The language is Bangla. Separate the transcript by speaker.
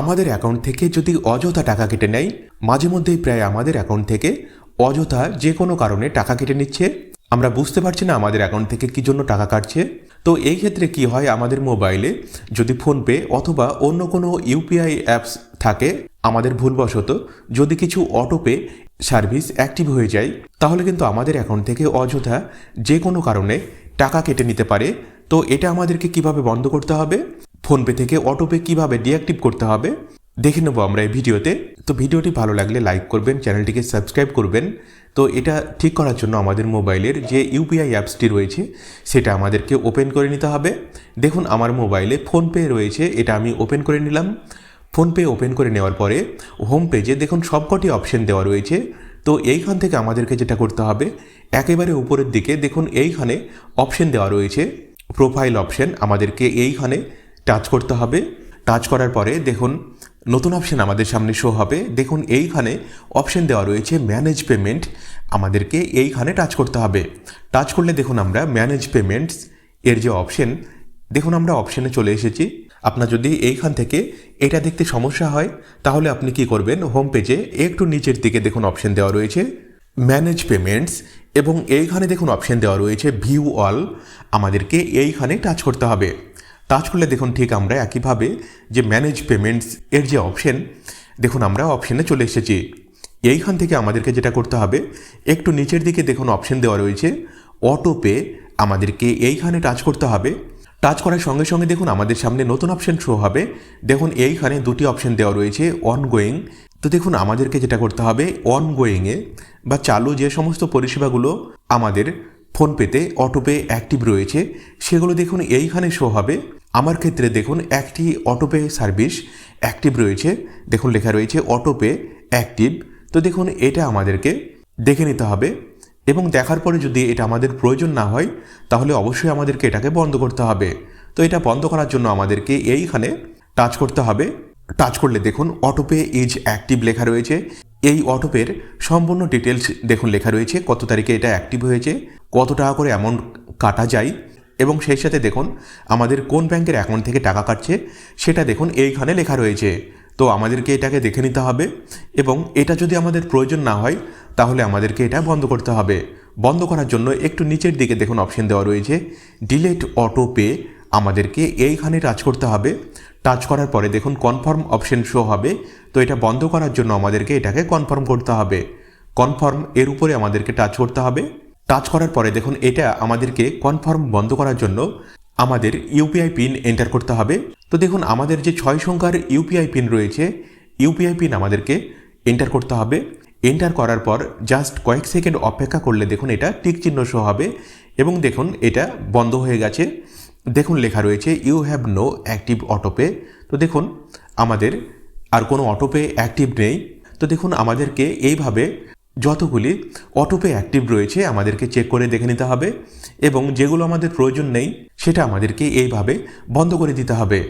Speaker 1: আমাদের অ্যাকাউন্ট থেকে যদি অযথা টাকা কেটে নেয়, মাঝে মধ্যেই প্রায় আমাদের অ্যাকাউন্ট থেকে অযথা যে কোনো কারণে টাকা কেটে নিচ্ছে। আমরা বুঝতে পারছি না আমাদের অ্যাকাউন্ট থেকে কী জন্য টাকা কাটছে। তো এই ক্ষেত্রে কি হয়, আমাদের মোবাইলে যদি ফোনপে অথবা অন্য কোনো ইউপিআই অ্যাপস থাকে, আমাদের ভুলবশত যদি কিছু অটোপে সার্ভিস অ্যাক্টিভ হয়ে যায়, তাহলে কিন্তু আমাদের অ্যাকাউন্ট থেকে অযথা যে কোনো কারণে টাকা কেটে নিতে পারে। তো এটা আমাদেরকে কীভাবে বন্ধ করতে হবে? ফোনপে থেকে অটোপে কীভাবে ডিঅ্যাক্টিভ করতে হবে, দেখে নেব আমরা এই ভিডিওতে। তো ভিডিওটি ভালো লাগলে লাইক করবেন, চ্যানেলটিকে সাবস্ক্রাইব করবেন। তো এটা ঠিক করার জন্য আমাদের মোবাইলের যে ইউপিআই অ্যাপসটি রয়েছে, সেটা আমাদেরকে ওপেন করে নিতে হবে। দেখুন, আমার মোবাইলে ফোনপে রয়েছে, এটা আমি ওপেন করে নিলাম। ফোনপে ওপেন করে নেওয়ার পরে হোম পেজে দেখুন, সবকটি অপশন দেওয়া রয়েছে। তো এইখান থেকে আমাদেরকে যেটা করতে হবে, একেবারে উপরের দিকে দেখুন, এইখানে অপশন দেওয়া রয়েছে, প্রোফাইল অপশন। আমাদেরকে এইখানে টাচ করতে হবে। টাচ করার পরে দেখুন, নতুন অপশান আমাদের সামনে শো হবে। দেখুন, এইখানে অপশান দেওয়া রয়েছে ম্যানেজ পেমেন্ট আমাদেরকে এইখানে টাচ করতে হবে। টাচ করলে দেখুন আমরা ম্যানেজ পেমেন্টস এর যে অপশন দেখুন আমরা অপশানে চলে এসেছি। আপনার যদি এইখান থেকে এটা দেখতে সমস্যা হয়, তাহলে আপনি কি করবেন? হোম পেজে একটু নিচের দিকে দেখুন অপশান দেওয়া রয়েছে ম্যানেজ পেমেন্টস এবং এইখানে দেখুন অপশন দেওয়া রয়েছে ভিউ অল আমাদেরকে এইখানে টাচ করতে হবে। টাচ করলে দেখুন ঠিক আমরা একইভাবে যে ম্যানেজ পেমেন্টস এর যে অপশন দেখুন আমরা অপশনে চলে এসেছি। এইখান থেকে আমাদেরকে যেটা করতে হবে, একটু নিচের দিকে দেখুন অপশন দেওয়া রয়েছে অটো পে আমাদেরকে এইখানে টাচ করতে হবে। টাচ করার সঙ্গে সঙ্গে দেখুন আমাদের সামনে নতুন অপশন শো হবে। দেখুন এইখানে দুটি অপশন দেওয়া রয়েছে অনগোয়িং তো দেখুন আমাদেরকে যেটা করতে হবে অনগোয়িংয়ে বা চালু যে সমস্ত পরিষেবাগুলো আমাদের ফোনপেতে অটোপে অ্যাক্টিভ রয়েছে। সেগুলো দেখুন, এইখানে শো হবে। আমার ক্ষেত্রে দেখুন, একটি অটোপে সার্ভিস অ্যাক্টিভ রয়েছে। দেখুন, লেখা রয়েছে অটোপে অ্যাক্টিভ। তো দেখুন, এটা আমাদেরকে দেখে নিতে হবে। এবং দেখার পরে যদি এটা আমাদের প্রয়োজন না হয়, তাহলে অবশ্যই আমাদেরকে এটাকে বন্ধ করতে হবে। তো এটা বন্ধ করার জন্য আমাদেরকে এইখানে টাচ করতে হবে। টাচ করলে দেখুন, অটোপে ইজ অ্যাক্টিভ লেখা রয়েছে। এই অটোপের সম্পূর্ণ ডিটেলস দেখুন, লেখা রয়েছে কত তারিখে এটা অ্যাক্টিভ হয়েছে, কত টাকা করে অ্যামাউন্ট কাটা যায়, এবং সেই সাথে দেখুন, আমাদের কোন ব্যাংকের অ্যাকাউন্ট থেকে টাকা কাটছে, সেটা দেখুন, এইখানে লেখা রয়েছে। তো আমাদেরকে এটাকে দেখে নিতে হবে, এবং এটা যদি আমাদের প্রয়োজন না হয়, তাহলে আমাদেরকে এটা বন্ধ করতে হবে। বন্ধ করার জন্য একটু নিচের দিকে দেখুন অপশন দেওয়া রয়েছে ডিলেট অটো পে আমাদেরকে এইখানে টাচ করতে হবে। টাচ করার পরে দেখুন কনফার্ম অপশন শো হবে। তো এটা বন্ধ করার জন্য আমাদেরকে এটাকে কনফার্ম করতে হবে। কনফার্ম এর উপরে আমাদেরকে টাচ করতে হবে। টাচ করার পরে দেখুন, এটা আমাদেরকে কনফার্ম বন্ধ করার জন্য আমাদের ইউপিআই পিন এন্টার করতে হবে। তো দেখুন, আমাদের যে ছয় সংখ্যার ইউপিআই পিন রয়েছে ইউপিআই পিন আমাদেরকে এন্টার করতে হবে। এন্টার করার পর জাস্ট কয়েক সেকেন্ড অপেক্ষা করলে দেখুন, এটা টিক চিহ্ন শো হবে। এবং দেখুন, এটা বন্ধ হয়ে গেছে। দেখুন লেখা রয়েছে you have no active autopay তো দেখুন, আমাদের আর কোনো অটোপে অ্যাক্টিভ নেই। তো দেখুন, আমাদেরকে এইভাবে যতগুলি অটোপে অ্যাক্টিভ রয়েছে, আমাদেরকে চেক করে দেখে নিতে হবে এবং যেগুলো আমাদের প্রয়োজন নেই, সেটা আমাদেরকে এইভাবে বন্ধ করে দিতে হবে।